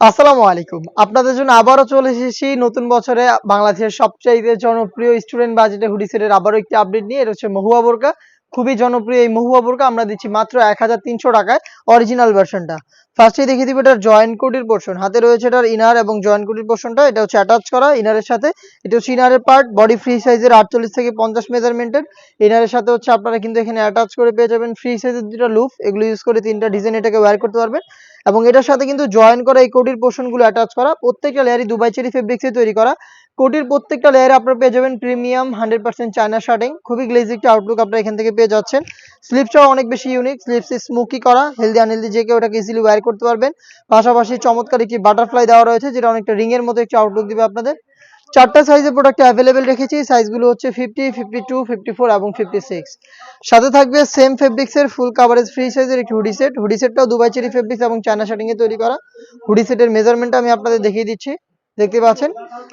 আসসালামু আলাইকুম। আপনাদের জন্য আবারও চলে এসেছি নতুন বছরে বাংলাদেশের সবচাইতে জনপ্রিয় স্টুডেন্ট বাজেটে হুডি সেটের আবারও একটি আপডেট নিয়ে। এটা হচ্ছে মহুয়া বোরকা। খুবই জনপ্রিয় এই মহুয়া বোরকা, আমরা দিচ্ছি মাত্র এক হাজার তিনশো টাকায় অরিজিনাল ভার্সনটা ফার্স্টে দেখিয়ে দিব এটার জয়েন্ট কোটির পোর্শন হাতে রয়েছে এটার ইনার এবং জয়েন্ট কোটির পোর্শনটা এটা হচ্ছে অ্যাটাচ করা ইনারের সাথে। এটা হচ্ছে ইনারের পার্ট বডি ফ্রি সাইজের আটচল্লিশ থেকে পঞ্চাশ মেজারমেন্টের ইনারের সাথে হচ্ছে আপনারা কিন্তু এখানে অ্যাটাচ করে পেয়ে যাবেন ফ্রি সাইজের দুটো লুপ এগুলো ইউজ করে তিনটা ডিজাইন এটাকে ওয়্যার করতে পারবেন। এবং এটার সাথে কিন্তু জয়েন করা এই কোটির পোর্শনগুলো অ্যাটাচ করা, প্রত্যেকটা লেয়ারই দুবাই চেরি ফেব্রিক্সে তৈরি করা। কোটির প্রত্যেকটা লেয়ারে আপনারা পেয়ে যাবেন premium hundred percent China shirting খুবই গ্লেজি একটা আউটলুক আপনারা এখান থেকে পেয়ে যাচ্ছেন। স্লিপসটাও অনেক বেশি ইউনিক স্লিপস স্মোকি করা হেলদি আনহেলদি যে কেউ এটাকে ইজিলি ওয়্যার করতে পারবেন। পাশাপাশি চমৎকার একটি বাটারফ্লাই দেওয়া রয়েছে, যেটা অনেকটা রিং এর মতো একটি আউটলুক দিবে আপনাদের। চারটা সাইজের প্রোডাক্ট অ্যাভেলেবেল রেখেছি সাইজগুলো হচ্ছে fifty fifty two fifty four এবং ফিফটি সিক্স সাথে থাকবে সেম ফেব্রিক্সের ফুল কাভারেজ ফ্রি সাইজের একটি হুডি সেট হুডি সেটটাও দুবাই চেরি ফেব্রিক্স এবং চায়না শার্টিং এ তৈরি করা। হুডি সেটের মেজারমেন্টটা আমি আপনাদের দেখিয়ে দিচ্ছি। দেখতে পাচ্ছেন?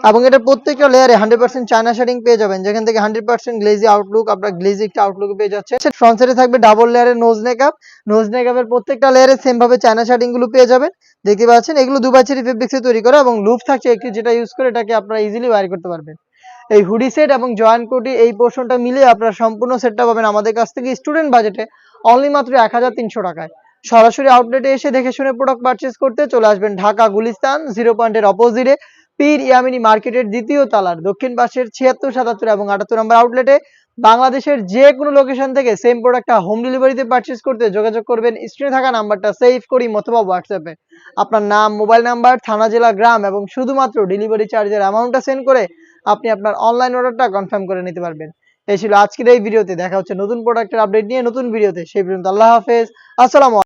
এবং এটা প্রত্যেকটা লেয়ারে হান্ড্রেড পার্সেন্ট চায়না শার্টিং পেয়ে যাবেন। যেখান থেকে হান্ড্রেড পার্সেন্ট গ্লেজি আউটলুক আপনার গ্লেজি একটা আউটলুক পেয়ে যাচ্ছে ফ্রন্ট সাইডে থাকবে ডাবল লেয়ারের নোজ মেকআপ নোজ মেকআপের প্রত্যেকটা লেয়ারে সেম ভাবে চায়না শার্টিংগুলো পেয়ে যাবেন। দেখতে পাচ্ছেন? এগুলো দুবাই চেরি ফেব্রিক্সে তৈরি করা এবং লুপ থাকছে একটি যেটা ইউজ করে এটাকে আপনারা ইজিলি ওয়ার করতে পারবেন। এই হুডি সেট এবং জয়েন্ট কোটি এই পোর্শনটা মিলে আপনারা সম্পূর্ণ সেটটা পাবেন আমাদের কাছ থেকে। স্টুডেন্ট বাজেটে অনলি মাত্র এক হাজার তিনশো টাকায়। সরাসরি আউটলেটে এসে দেখে শুনে প্রোডাক্ট পারচেস করতে চলে আসবেন ঢাকা গুলিস্তান জিরো পয়েন্টের অপোজিটে পীর ইয়ামিনী মার্কেটের দ্বিতীয় তালার, দক্ষিণ পাশের ছিয়াত্তর, সাতাত্তর এবং আটাত্তর নম্বর আউটলেটে বাংলাদেশের যে কোনো লোকেশন থেকে সেম প্রোডাক্টটা হোম ডেলিভারিতে পারচেস করতে যোগাযোগ করবেন। স্ক্রিনে থাকা নাম্বারটা সেভ করি অথবা হোয়াটসঅ্যাপে আপনার নাম মোবাইল নাম্বার থানা, জেলা, গ্রাম এবং শুধুমাত্র ডেলিভারি চার্জের অ্যামাউন্টটা সেন্ড করে আপনি আপনার অনলাইন অর্ডারটা কনফার্ম করে নিতে পারবেন। এই ছিল আজকের এই ভিডিওতে দেখা হচ্ছে নতুন প্রোডাক্টের আপডেট নিয়ে নতুন ভিডিওতে সেই পর্যন্ত আল্লাহ হাফেজ। আসসালামু